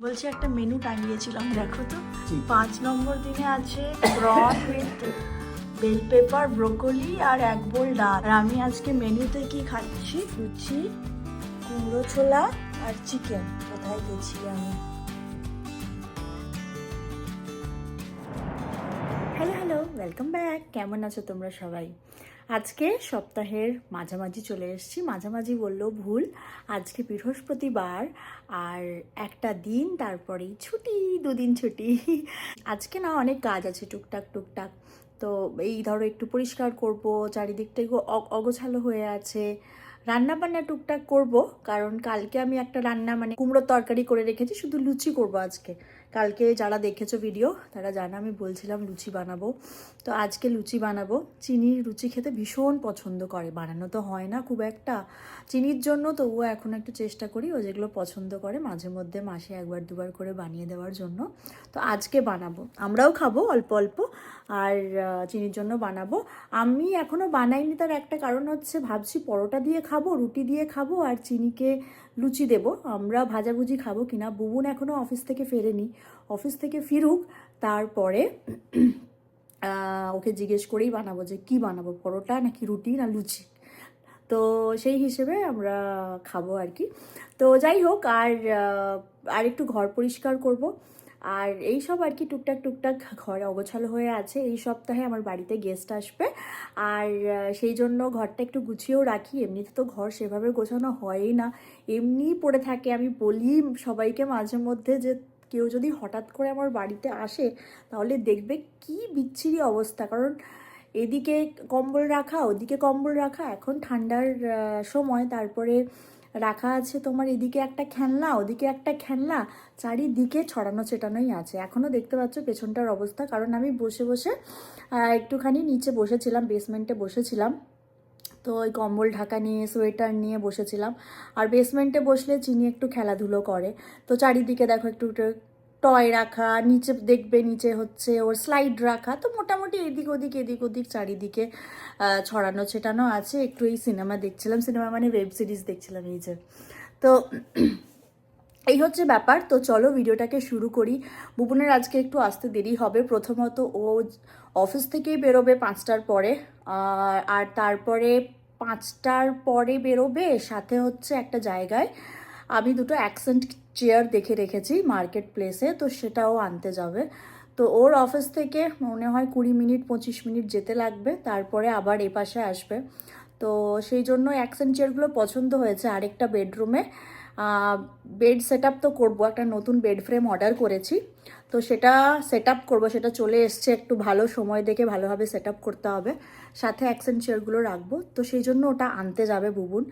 বলছি একটা মেনু টাঙিয়েছিলাম দেখো তো। পাঁচ নম্বর দিনে আছে উইথ বেল পেপার ব্রোকলি আর এক বোল ডাল। আর আমি আজকে মেনুতে কি খাচ্ছি? লুচি কুমড়ো ছোলা আর চিকেন কোথায় গেছি আমি? হ্যালো হ্যালো ওয়েলকাম ব্যাক কেমন আছো তোমরা সবাই? আজকে সপ্তাহের মাঝামাঝি চলে এসেছি। মাঝামাঝি বললেও ভুল, আজকে বৃহস্পতিবার আর একটা দিন, তারপরেই ছুটি, দুদিন ছুটি। আজকে না অনেক কাজ আছে টুকটাক টুকটাক। তো এই ধরো একটু পরিষ্কার করব, চারিদিকটা অগোছালো হয়ে আছে। রান্না বান্না টুকটাক করব, কারণ কালকে আমি একটা রান্না মানে কুমড়োর তরকারি করে রেখেছি, শুধু লুচি করব আজকে। কালকে যারা দেখেছ ভিডিও তারা জানো আমি বলছিলাম লুচি বানাবো। তো আজকে লুচি বানাবো। চিনির লুচি খেতে ভীষণ পছন্দ করে। বানানো তো হয় না খুব একটা। চিনির জন্য তবুও এখন একটু চেষ্টা করি, ও যেগুলো পছন্দ করে মাঝে মধ্যে মাসে একবার দুবার করে বানিয়ে দেওয়ার জন্য। তো আজকে বানাবো। আমরাও খাব অল্প অল্প, আর চিনির জন্য বানাবো। আমি এখনও বানাইনি, তার একটা কারণ হচ্ছে ভাবছি পরোটা দিয়ে খাব, রুটি দিয়ে খাব, আর চিনিকে লুচি দেব। আমরা ভাজাভুজি খাব কিনা? বুবুন এখনও অফিস থেকে ফেরেনি। অফিস থেকে ফিরুক, তারপরে ওকে জিজ্ঞেস করেই বানাবো যে কি বানাবো, পরোটা নাকি রুটি না লুচি? তো সেই হিসেবে আমরা খাব আর কি। তো যাই হোক, আর আর একটু ঘর পরিষ্কার করব। আর এই সব আর কি টুকটাক টুকটাক ঘর অগোছালো হয়ে আছে। এই সপ্তাহে আমার বাড়িতে গেস্ট আসবে। আর সেই জন্য ঘরটা একটু গুছিয়েও রাখি। এমনিতে তো ঘর সেভাবে গোছানো হয়ই না। এমনিই পড়ে থাকে। আমি বলি সবাইকে মাঝে মধ্যে যে, কেউ যদি হঠাৎ করে আমার বাড়িতে আসে, তাহলে দেখবে কি বিচ্ছিরি অবস্থা। কারণ এদিকে কম্বল রাখা, ওদিকে কম্বল রাখা। এখন ঠান্ডার সময়। তারপরে রাখা আছে তোমার এদিকে একটা খেলনা, ওদিকে একটা খেলনা, চারিদিকে ছড়ানো ছেটানোই আছে। এখনও দেখতে পাচ্ছ পেছনটার অবস্থা, কারণ আমি বসে বসে একটুখানি নিচে বসেছিলাম বেসমেন্টে বসেছিলাম। তো ওই কম্বল ঢাকা নিয়ে, সোয়েটার নিয়ে বসেছিলাম। আর বেসমেন্টে বসলে চিনি একটু খেলাধুলো করে। তো চারিদিকে দেখো একটু টয় রাখা, নিচে দেখবে নিচে হচ্ছে ওর স্লাইড রাখা। তো মোটামুটি এদিক ওদিক এদিক ওদিক চারিদিকে ছড়ানো ছেটানো আছে। একটু এই সিনেমা দেখছিলাম। সিনেমা মানে ওয়েব সিরিজ দেখছিলাম এই যে। তো এই হচ্ছে ব্যাপার। তো চলো ভিডিওটাকে শুরু করি। বুবনের আজকে একটু আসতে দেরি হবে। প্রথমত ও অফিস থেকেই বেরোবে পাঁচটার পরে। আর তারপরে পাঁচটার পরে বেরোবে সাথে হচ্ছে একটা জায়গায়। আমি দুটো অ্যাকসেন্ট চেয়ার দেখে রেখেছি মার্কেট প্লেসে তো সেটাও আনতে যাবে। তো ওর অফিস থেকে মনে হয় কুড়ি মিনিট, পঁচিশ মিনিট যেতে লাগবে, তারপরে আবার এ পাশে আসবে। তো সেই জন্য অ্যাকসেন্ট চেয়ারগুলো পছন্দ হয়েছে আরেকটা বেডরুমে বেড সেট তো করব, একটা নতুন বেড ফ্রেম অর্ডার করেছি। তো সেটা সেট আপ করব, সেটা চলে এসছে, একটু ভালো সময় দেখে ভালোভাবে সেট করতে হবে। সাথে অ্যাকসেন্ট চেয়ারগুলো রাখব, তো সেই জন্য ওটা আনতে যাবে বুবুন।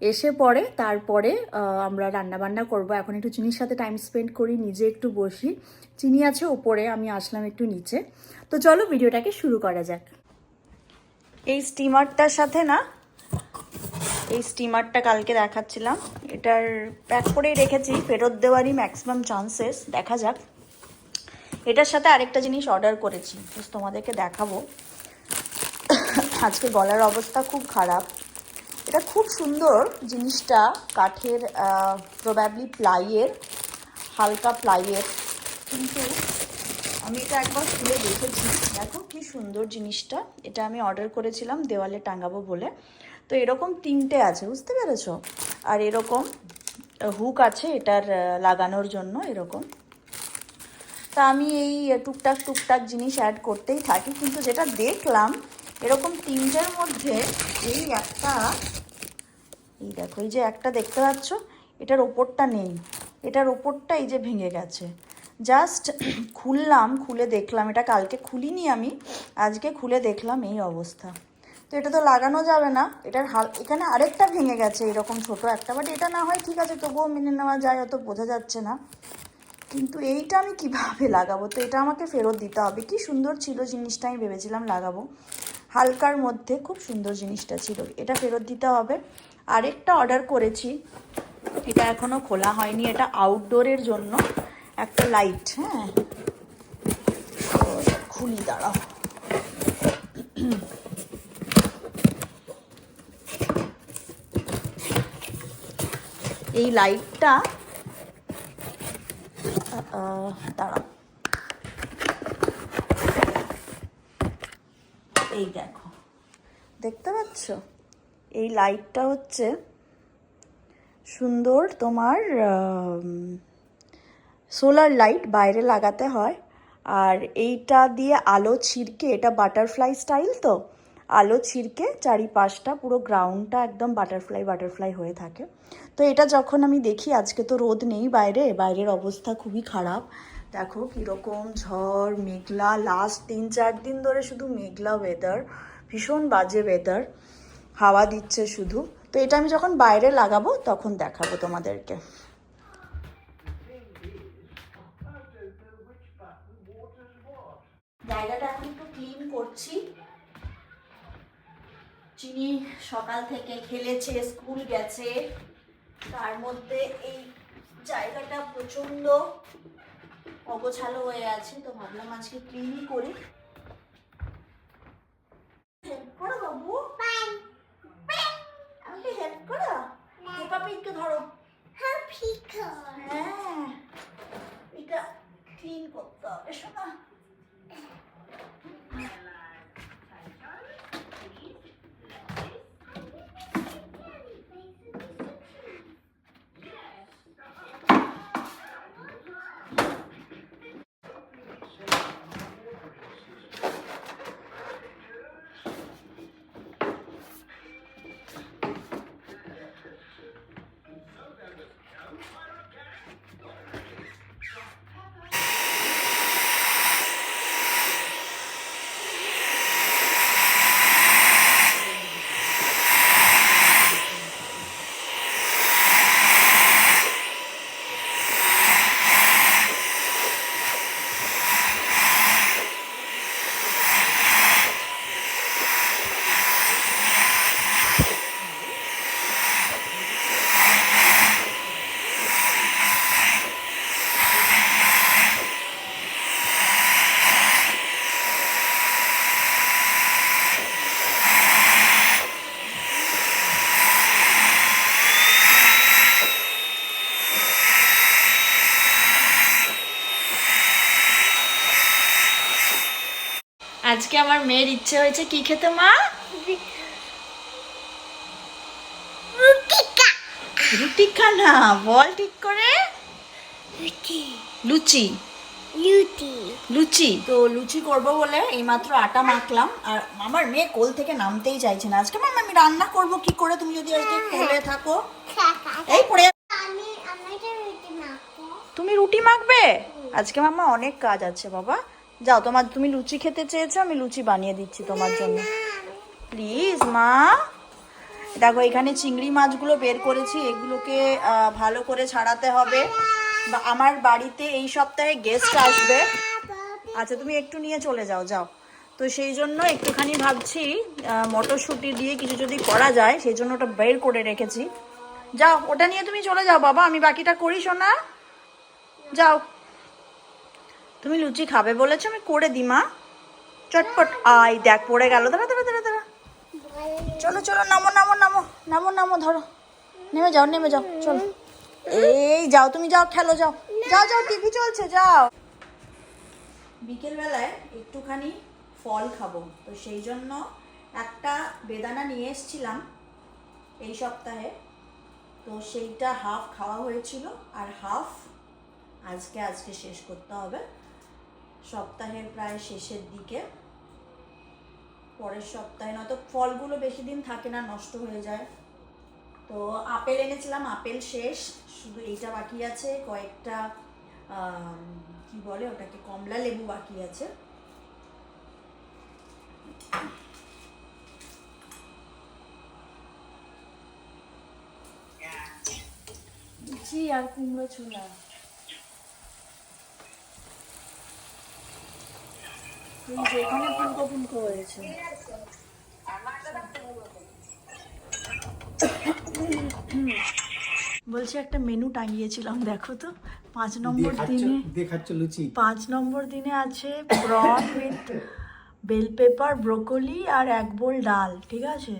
এসে পরে তারপরে আমরা রান্না বান্না করব। এখন একটু চিনির সাথে টাইম স্পেন্ড করি, নিজে একটু বসি। চিনি আছে ওপরে, আমি আসলাম একটু নিচে। তো চলো ভিডিওটাকে শুরু করা যাক। এই স্টিমারটার সাথে না, এই স্টিমারটা কালকে দেখাচ্ছিলাম। এটার প্যাক করেই রেখেছি, ফেরত দেওয়ারই ম্যাক্সিমাম চান্সেস দেখা যাক। এটার সাথে আরেকটা জিনিস অর্ডার করেছি, তোমাদেরকে দেখাবো। আজকে গলার অবস্থা খুব খারাপ। এটা খুব সুন্দর জিনিসটা, কাঠের প্রবাবলি প্লাইয়ের হালকা প্লাইয়ের কিন্তু আমি এটা একবার খুলে দেখেছি। দেখো কি সুন্দর জিনিসটা। এটা আমি অর্ডার করেছিলাম দেওয়ালে টাঙাবো বলে। তো এরকম তিনটে আছে, বুঝতে পেরেছ? আর এরকম হুক আছে এটার লাগানোর জন্য এরকম। তা আমি এই টুকটাক টুকটাক জিনিস অ্যাড করতেই থাকি। কিন্তু যেটা দেখলাম এরকম তিনটের মধ্যে এই একটা, এই দেখো, এই যে একটা দেখতে পাচ্ছ, এটার ওপরটা নেই। এটার ওপরটা এই যে ভেঙে গেছে। জাস্ট খুললাম, খুলে দেখলাম। এটা কালকে খুলিনি আমি, আজকে খুলে দেখলাম এই অবস্থা। তো এটা তো লাগানো যাবে না। এটার হাল, এখানে আরেকটা ভেঙে গেছে এরকম ছোট একটা বাট এটা না হয় ঠিক আছে, তবুও মেনে নেওয়া যায়, অত বোঝা যাচ্ছে না। কিন্তু এইটা আমি কীভাবে লাগাবো? তো এটা আমাকে ফেরত দিতে হবে। কি সুন্দর ছিল জিনিসটা, আমি ভেবেছিলাম লাগাবো। হালকার মধ্যে খুব সুন্দর জিনিসটা ছিল। এটা ফেরত দিতে হবে। আরেকটা অর্ডার করেছি। এটা এখনও খোলা হয়নি। এটা আউটডোরের জন্য। একটা লাইট হ্যাঁ? খুলি, দাঁড়াও। এই লাইটটা দাঁড়াও। এই দেখো। দেখতে পাচ্ছ? এই লাইটটা হচ্ছে সুন্দর তোমার সোলার লাইট বাইরে লাগাতে হয়। আর এইটা দিয়ে আলো ছিড়কে, এটা বাটারফ্লাই স্টাইল তো? আলো ছিড়কে চারিপাশটা, পুরো গ্রাউন্ডটা একদম বাটারফ্লাই বাটারফ্লাই হয়ে থাকে। তো এটা যখন আমি দেখি, আজকে তো রোদ নেই বাইরে, বাইরের অবস্থা খুবই খারাপ। দেখো কীরকম ঝড়, মেঘলা লাস্ট তিন চার দিন ধরে শুধু মেঘলা ওয়েদার ভীষণ বাজে ওয়েদার হাওয়া দিচ্ছে শুধু। তো এটা আমি যখন বাইরে লাগাবো তখন দেখাবো তোমাদেরকে। জায়গাটা এখন একটু ক্লিন করছি। চিনি সকাল থেকে খেলেছে স্কুল গেছে। তার মধ্যে এই জায়গাটা প্রচণ্ড অগোছালো হয়ে আছে, তো ভাবলাম আজকে ক্লিনই করি? হেল্প বাবু। হেল্প ধরো। হ্যাঁ। এটা ক্লিন করতে হবে, শোনা। আজকে আমার মেয়ের ইচ্ছে হয়েছে কি খেতে মা? রুটি খানা বল ঠিক করে। লুচি। লুচি। তো লুচি করব বলে এইমাত্র আটা মাখলাম। আর আমার মেয়ে কোল থেকে নামতেই চাইছে না। আজকে মামা আমি রান্না করব কি করে? তুমি যদি আজকে কোলে থাকো। এই পড়ে তুমি রুটি মাখবে? আজকে মামা অনেক কাজ আছে বাবা। যাও, তোমার তুমি লুচি খেতে চেয়েছো, আমি লুচি বানিয়ে দিচ্ছি তোমার জন্য। প্লিজ মা। দেখো, এখানে চিংড়ি মাছগুলো বের করেছি, এগুলোকে ভালো করে ছাড়াতে হবে। বা, আমার বাড়িতে এই সপ্তাহে গেস্ট আসবে। আচ্ছা তুমি একটু নিয়ে চলে যাও যাও। তো সেই জন্য একটুখানি ভাবছি মটরশুঁটি দিয়ে কিছু যদি করা যায়, সেই জন্য ওটা বের করে রেখেছি। যাও, ওটা নিয়ে তুমি চলে যাও, বাবা, আমি বাকিটা করি শোনা যাও। তুমি লুচি খাবে বলেছ, আমি করে দিই, মা। চটপট আই দেখ, পড়ে গেল। দাঁড়া দাঁড়া দাঁড়া দাঁড়া। চলো চলো, নামো নামো নামো নামো নামো, ধরো। নেমে যাও নেমে যাও, চলো। এই, যাও তুমি, যাও, খেলো, যাও। যাও যাও, টিভি চলছে, যাও। বিকেল বেলায় একটুখানি ফল খাব। তো সেই জন্য একটা বেদানা নিয়ে এসেছিলাম এই সপ্তাহে। তো সেইটা হাফ খাওয়া হয়েছিল, আর হাফ আজকে আজকে শেষ করতে হবে। সপ্তাহের প্রায় শেষের দিকে। পরের সপ্তাহে নয়তো ফলগুলো বেশি দিন থাকে না, নষ্ট হয়ে যায়। তো আপেল এনেছিলাম, আপেল শেষ। শুধু এইটা বাকি আছে, কয়েকটা কি বলে ওটাকে, কমলা লেবু বাকি আছে। আর কুমড়ো ছোলা। এই যে এখানে ফুলকো ফুলকো হয়েছে। বলছি একটা মেনু টাঙিয়েছিলাম দেখো তো। পাঁচ নম্বর দিনে দেখাচ্ছ লুচি? পাঁচ নম্বর দিনে আছে prawn with bell pepper broccoli আর এক বোল ডাল ঠিক আছে?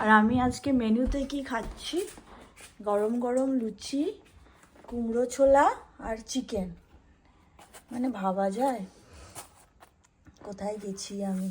আর আমি আজকে মেনুতে কি খাচ্ছি? গরম গরম লুচি কুমড়ো ছোলা আর চিকেন মানে ভাবা যায়? কোথায় গেছি আমি?